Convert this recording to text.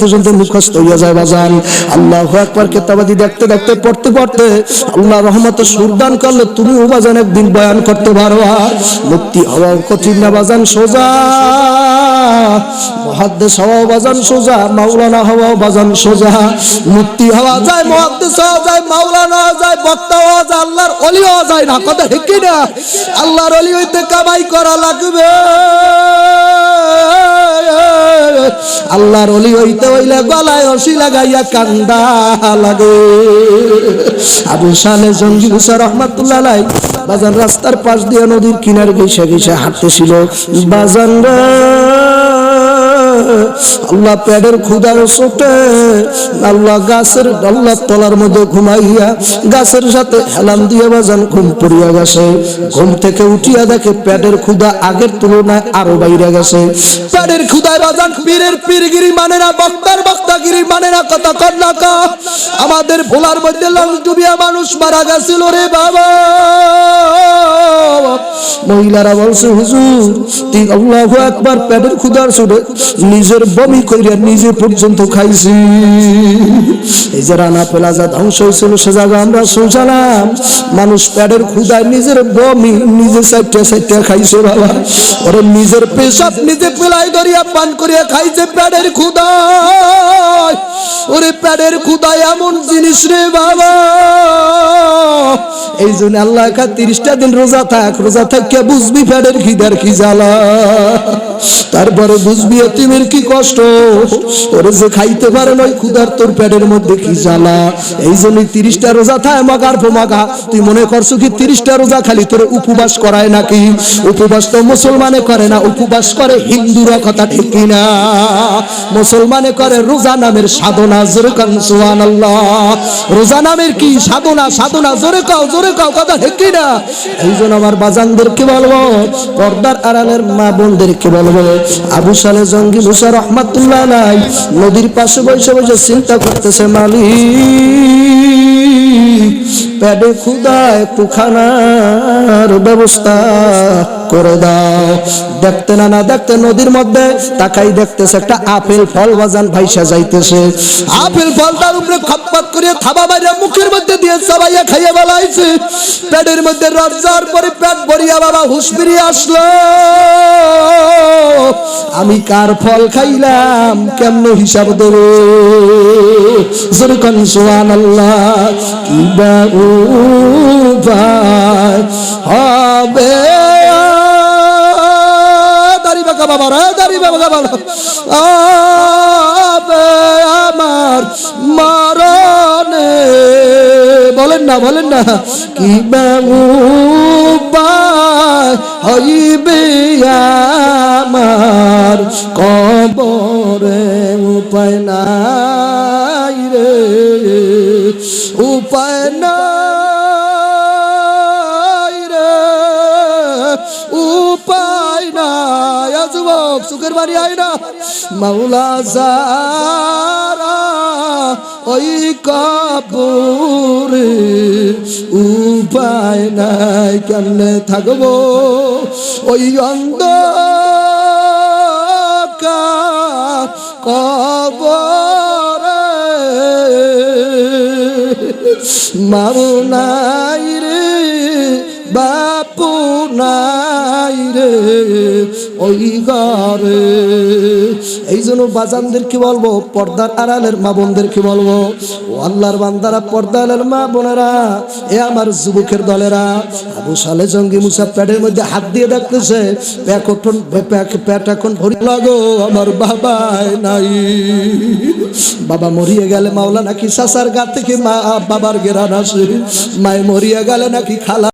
পর্যন্ত মুখস্থ হইয়া যায় বাজান। আল্লাহ একবার কেতাবাদি দেখতে দেখতে, পড়তে পড়তে আল্লাহ রহমত সুরদান করলে তুমি ও বাজান একদিন বয়ান করতে পারো। আর মুক্তি হওয়া কঠিন না বাজান, সোজা। মহাদ্দেশ হওয়াও বাজান সোজা, মাওলানা হওয়াও বাজান সোজা। মুক্তি হওয়া যায় মহাদ্দেশ হওয়া যায়, মাওলানা হওয়া যায়, বক্তা হওয়া যায়, আল্লাহর অলি হওয়া যায় না। কথা ঠিক না আল্লাহর অলি হইতে কামাই করা লাগবে। আল্লাহর অলি হইতে হইলে গলায় অসি লাগাইয়া কান্দা লাগে। আবু সালে জঙ্গি হুসার রহমাতুল্লাহ বাজার রাস্তার পাশ দিয়ে নদীর কিনার ঘেসে ঘেসে হাঁটতেছিল। বাজান রে আল্লাহ প্যাডের ক্ষুদার চোটে আল্লাহ গাছের আল্লাহ তলার মধ্যে ঘুমাইয়া গাছের সাথে হেলান দিয়ে বাজান ঘুম পড়িয়া গেছে। ঘুম থেকে উঠিয়া দেখে প্যাডের ক্ষুদা আগের তুলনায় আরও বাইরে গেছে। পেটের ক্ষুদায় বাজান পীরের পীরগিরি মানে না, বক্তার বক্তাগিরি মানে না, কথা কর না কা। আমাদের ভোলার মধ্যে লং ডুবিয়া মানুষ মারা গেছিল রে বাবা। মহিলারা বলছে, হুজুর তিন আল্লাহ একবার পেটের ক্ষুদার ছুটে নিজের বমি কইরা নিজে পর্যন্ত খাইছি। এই যে রানা প্লাজা ধ্বংস হয়েছিল সে জায়গা আমরা শুনছিলাম, মানুষ প্যাডের ক্ষুদায় নিজের বমি নিজে সাইটে সাইটে খাইছে বাবা। ওরে নিজের পেশাব নিজে পেলাই ধরিয়া পান করিয়া খাইছে পেটের ক্ষুদায় পেটের ক্ষুদায় এমন জিনিস রে বাবা। এই জন্য আল্লাহ কা তিরিশটা দিন রোজা থাক, রোজা থাককে বুঝবি পেটের খিদার কি জ্বালা। তারপরে বুঝবি এতিমের কি কষ্ট। ওরে যে খাইতে পারে নয় ক্ষুদার তোর পেটের মধ্যে কি জ্বালা। এই জন্য তিরিশটা রোজা থায় মাগার পোমাগা তুই মনে করছ কি তিরিশটা রোজা খালি তোর উপবাস করায় নাকি? উপবাস তো মুসলমানে করে না, উপবাস করে হিন্দুরা কথা ঠিক না মুসলমানে করে রোজা নামের সাধনা, জোরে কান সুবহানাল্লাহ। রোজা নামের কি সাধনা? সাধনা জোরে কাও জোরে কাও, কথা ঠিক না? এই জন্য আমার বাজানদেরকে বলব, পর্দার আড়ালের মা বোনদেরকে বলব, আবু সালে জঙ্গি মুসা রহমাতুল্লাহ নাই নদীর পাশে বসে বসে চিন্তা করতেছে, মালিক, পেটে ক্ষুদা একটু খানার ব্যবস্থা। করে দাও। দেখতে না না দেখতে নদীর মধ্যে, তাকাই দেখতেছে একটা আপেল ফল বাজান ভাইসা যাইতেছে। আপেল ফলটার উপরে খপ্পত করে থাবা বাইরে মুখের মধ্যে দিয়ে সবাইয়া খাইয়া বেলাইছে পেটের মধ্যে যাওয়ার পরে পেট ভরিয়া বাবা হুশ ফিরিয়ে আসলো। আমি কার ফল খাইলাম? কেমন হিসাব দেব? যেরকম সোহান আল্লাহ কি বা বাঁকা বাবা হবে আমার মরণে। বলেন না বলেন না। কি বা উপায় হইবে আমার কবরে? উপায় নাই রে, উপায় নাই। সুখের বাড়ি আয় না। মাওলা যারা ওই কাপুরে উপায় নাই, কেমনে থাকব? ওই অন্ধ কবরে মারু রে, বাপু নাই রে। ওই ঘরে। এই জন্য বাজানদেরকে বলব? পর্দার আড়ালের মা বোনদেরকে বলব? ও আল্লাহর বান্দারা পর্দালের মা বোনেরা, এ আমার যুবকের দলেরা, আবু সালে জঙ্গি মুসা প্যাডের মধ্যে হাত দিয়ে দেখতেছে প্যাট এখন ভরি লাগো, আমার বাবাই নাই। বাবা মরিয়ে গেলে মাওলা নাকি সাসার গা থেকে মা, বাবার গেরান আসে। মায় মরিয়ে গেলে নাকি খালা